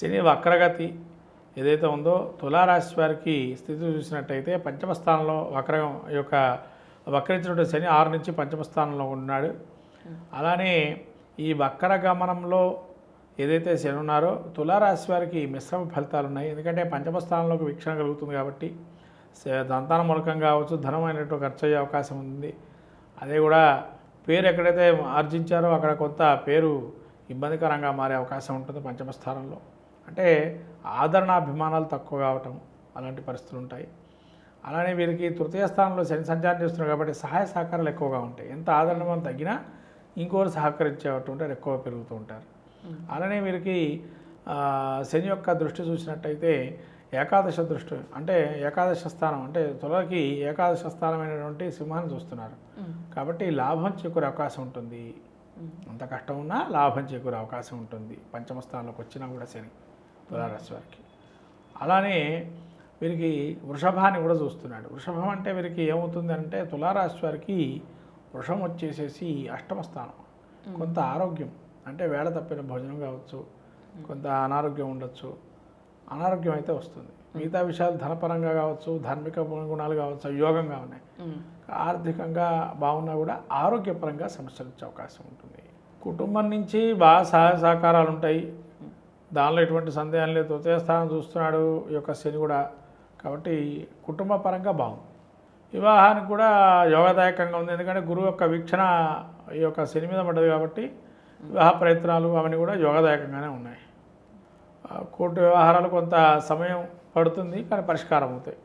శని వక్రగతి ఏదైతే ఉందో తులారాశి వారికి స్థితి చూసినట్టయితే పంచమ స్థానంలో వక్రం ఈ యొక్క వక్రించినటువంటి శని ఆరు నుంచి పంచమ స్థానంలో ఉన్నాడు. అలానే ఈ వక్ర గమనంలో ఏదైతే శని ఉన్నారో తులారాశి వారికి మిశ్రమ ఫలితాలు ఉన్నాయి. ఎందుకంటే పంచమ స్థానంలోకి వీక్షణ కలుగుతుంది కాబట్టి స- సంతాన మూలకంగా కావచ్చు ధనం ఖర్చు అయ్యే అవకాశం ఉంది. అదే కూడా పేరు ఎక్కడైతే ఆర్జించారో అక్కడ కొంత పేరు ఇబ్బందికరంగా మారే అవకాశం ఉంటుంది పంచమ స్థానంలో. అంటే ఆదరణ అభిమానాలు తక్కువ కావటం అలాంటి పరిస్థితులు ఉంటాయి. అలానే వీరికి తృతీయ స్థానంలో శని సంచారం చేస్తున్నారు కాబట్టి సహాయ సహకారాలు ఎక్కువగా ఉంటాయి. ఎంత ఆదరణ మనం తగ్గినా ఇంకోరు సహకరించేటువంటి వారు ఎక్కువ పెరుగుతూ ఉంటారు. అలానే వీరికి శని యొక్క దృష్టి చూసినట్టయితే ఏకాదశ దృష్టి అంటే ఏకాదశ స్థానం అంటే తులకి ఏకాదశ స్థానమైనటువంటి సింహాన్ని చూస్తున్నారు. కాబట్టి లాభం చేకూరే అవకాశం ఉంటుంది. అంత కష్టం ఉన్నా లాభం చేకూరే అవకాశం ఉంటుంది. పంచమ స్థానంలోకి వచ్చినా కూడా శని. తులారాశి వారికి. అలానే వీరికి వృషభాన్ని కూడా చూస్తున్నాడు. వృషభం అంటే వీరికి ఏమవుతుంది అంటే తులారాశి వారికి వృషభం వచ్చేసేసి అష్టమ స్థానం కొంత ఆరోగ్యం. అంటే వేళ తప్పిన భోజనం కావచ్చు కొంత అనారోగ్యం ఉండొచ్చు అనారోగ్యం అయితే వస్తుంది. మిగతా విషయాలు ధనపరంగా కావచ్చు ధార్మిక గుణాలు కావచ్చు యోగంగా ఉన్నాయి. ఆర్థికంగా బాగున్నా కూడా ఆరోగ్యపరంగా సమస్యలు వచ్చే అవకాశం ఉంటుంది. కుటుంబం నుంచి బాగా సహాయ సహకారాలు ఉంటాయి. దానిలో ఎటువంటి సందేహం లేదు. తృతీయ స్థానం చూస్తున్నాడు ఈ యొక్క శని కూడా. కాబట్టి కుటుంబ పరంగా బాగుంది. వివాహానికి కూడా యోగదాయకంగా ఉంది. ఎందుకంటే గురువు యొక్క వీక్షణ ఈ యొక్క శని మీద పడ్డది కాబట్టి వివాహ ప్రయత్నాలు అవన్నీ కూడా యోగదాయకంగానే ఉన్నాయి. కోర్టు వ్యవహారాలు కొంత సమయం పడుతుంది కానీ పరిష్కారం అవుతాయి.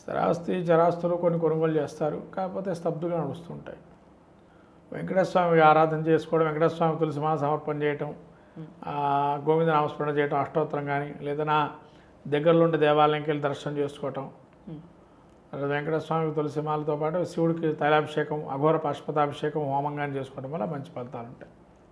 స్థిరాస్తి చరాస్తులు కొన్ని కొనుగోలు చేస్తారు. కాకపోతే స్తబ్దుగా నడుస్తుంటాయి. వెంకటేశ్వర స్వామికి ఆరాధన చేసుకోవడం వెంకటేశ్వర స్వామి తులసి సమర్పణ చేయటం గోవింద నామస్మరణ చేయటం అష్టోత్తరం కానీ లేదా దగ్గరలో ఉండే దేవాలయంకి వెళ్ళి దర్శనం చేసుకోవటం. లేదా వెంకటేశ్వర స్వామికి తులసి మాలతో పాటు శివుడికి తైలాభిషేకం అఘోర పాశుపతాభిషేకం హోమం కానీ చేసుకోవడం వల్ల మంచి ఫలితాలు ఉంటాయి